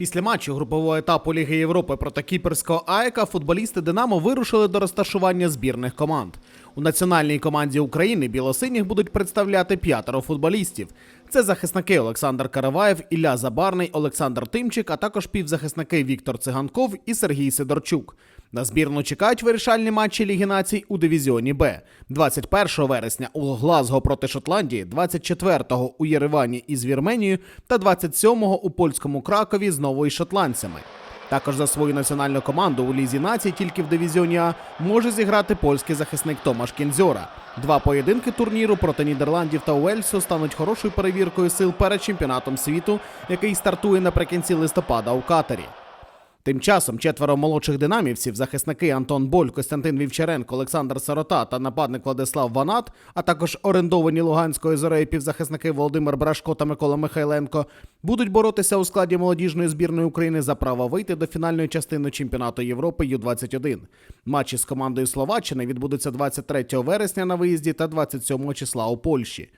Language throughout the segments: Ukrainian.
Після матчу групового етапу Ліги Європи проти кіперського АЕКа футболісти Динамо вирушили до розташування збірних команд. У національній команді України білосиніх будуть представляти п'ятеро футболістів. Це захисники Олександр Караваєв, Ілля Забарний, Олександр Тимчик, а також півзахисники Віктор Циганков і Сергій Сидорчук. На збірну чекають вирішальні матчі Ліги націй у дивізіоні Б. 21 вересня у Глазго проти Шотландії, 24-го у Єревані із Вірменією та 27-го у польському Кракові знову із шотландцями. Також за свою національну команду у Лізі націй тільки в дивізіоні А може зіграти польський захисник Томаш Кінзьора. Два поєдинки турніру проти Нідерландів та Уельсу стануть хорошою перевіркою сил перед чемпіонатом світу, який стартує наприкінці листопада у Катарі. Тим часом четверо молодших динамівців, захисники Антон Боль, Костянтин Вівчаренко, Олександр Сарота та нападник Владислав Ванат, а також орендовані Луганською зорею півзахисники Володимир Брашко та Микола Михайленко, будуть боротися у складі молодіжної збірної України за право вийти до фінальної частини чемпіонату Європи Ю-21. Матчі з командою Словаччини відбудуться 23 вересня на виїзді та 27 числа у Польщі.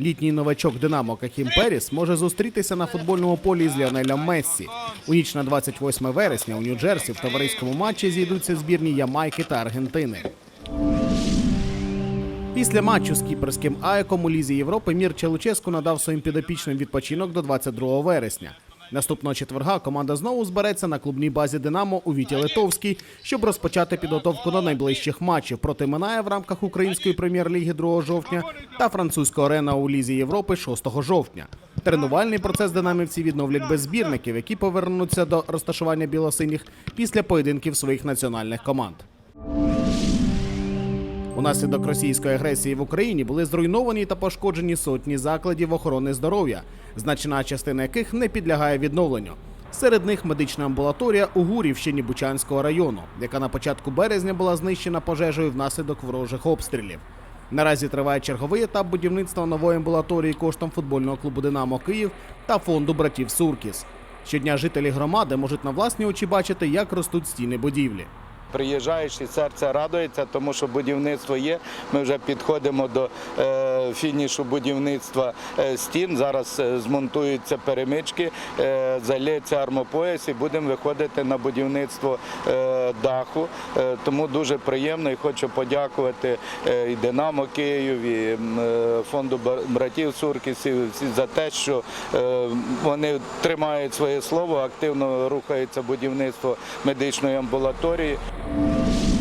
Літній новачок Динамо Кахім Періс може зустрітися на футбольному полі з Ліонелем Мессі. У ніч на 28 вересня у Нью-Джерсі в товариському матчі зійдуться збірні Ямайки та Аргентини. Після матчу з кіперським Аяком у Лізі Європи Мір Луческу надав своїм підопічним відпочинок до 22 вересня. Наступного четверга команда знову збереться на клубній базі Динамо у Віті Литовській, щоб розпочати підготовку до найближчих матчів проти Минає в рамках української прем'єр-ліги 2 жовтня та французького арена у Лізі Європи 6 жовтня. Тренувальний процес динамівці відновлять без збірників, які повернуться до розташування білосиніх після поєдинків своїх національних команд. Унаслідок російської агресії в Україні були зруйновані та пошкоджені сотні закладів охорони здоров'я, значна частина яких не підлягає відновленню. Серед них медична амбулаторія у Гурівщині Бучанського району, яка на початку березня була знищена пожежею внаслідок ворожих обстрілів. Наразі триває черговий етап будівництва нової амбулаторії коштом футбольного клубу Динамо Київ та фонду братів Суркіс. Щодня жителі громади можуть на власні очі бачити, як ростуть стіни будівлі. Приїжджаєш і серце радується, тому що будівництво є. Ми вже підходимо до е, фінішу будівництва е, стін. Зараз е, змонтуються перемички, залється армопояс і будемо виходити на будівництво даху. Тому дуже приємно і хочу подякувати і Динамо Київ, і фонду братів Суркісів за те, що вони тримають своє слово, активно рухається будівництво медичної амбулаторії. you